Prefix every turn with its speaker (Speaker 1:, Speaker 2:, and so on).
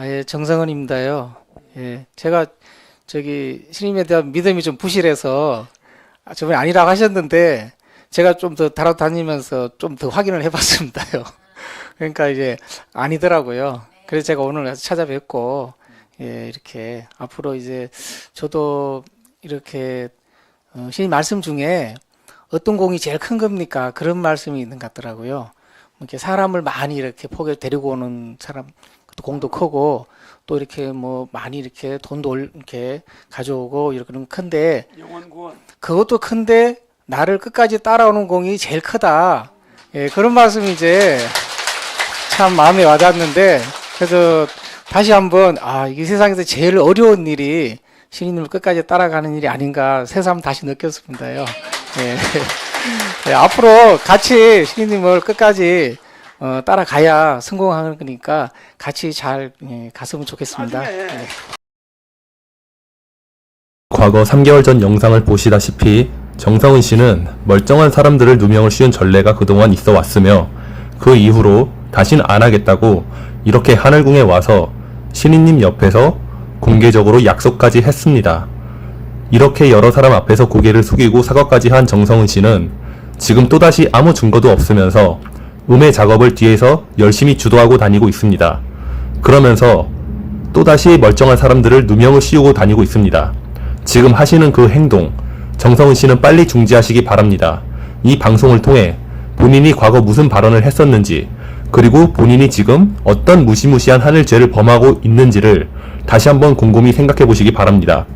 Speaker 1: 아, 예, 정성원입니다요. 예, 제가 저기 신임에 대한 믿음이 좀 부실해서 아, 저번에 아니라고 하셨는데 제가 좀 더 달아다니면서 좀 더 확인을 해봤습니다요. 그러니까 이제 아니더라고요. 그래서 제가 오늘 찾아뵙고 예, 이렇게 앞으로 이제 저도 이렇게 어, 신임 말씀 중에 어떤 공이 제일 큰 겁니까? 그런 말씀이 있는 것 같더라고요. 뭐 이렇게 사람을 많이 이렇게 포개 데리고 오는 사람 또 공도 크고 또 이렇게 뭐 많이 이렇게 돈도 올- 이렇게 가져오고 이렇게 는 큰데
Speaker 2: 영원 구원.
Speaker 1: 그것도 큰데 나를 끝까지 따라오는 공이 제일 크다. 예, 그런 말씀이 이제 참 마음에 와닿는데 그래서 다시 한번 아, 이 세상에서 제일 어려운 일이 신인님을 끝까지 따라가는 일이 아닌가 새삼 다시 느꼈습니다요. 예. 예, 앞으로 같이 신인님을 끝까지 어, 따라가야 성공하는 거니까 같이 잘 예, 갔으면 좋겠습니다. 예.
Speaker 3: 과거 3개월 전 영상을 보시다시피 정성은 씨는 멀쩡한 사람들을 누명을 씌운 전례가 그동안 있어 왔으며 그 이후로 다신 안 하겠다고 이렇게 하늘궁에 와서 신인님 옆에서 공개적으로 약속까지 했습니다. 이렇게 여러 사람 앞에서 고개를 숙이고 사과까지 한 정성은 씨는 지금 또다시 아무 증거도 없으면서 음해 작업을 뒤에서 열심히 주도하고 다니고 있습니다. 그러면서 또다시 멀쩡한 사람들을 누명을 씌우고 다니고 있습니다. 지금 하시는 그 행동, 정성은 씨는 빨리 중지하시기 바랍니다. 이 방송을 통해 본인이 과거 무슨 발언을 했었는지, 그리고 본인이 지금 어떤 무시무시한 하늘죄를 범하고 있는지를 다시 한번 곰곰이 생각해 보시기 바랍니다.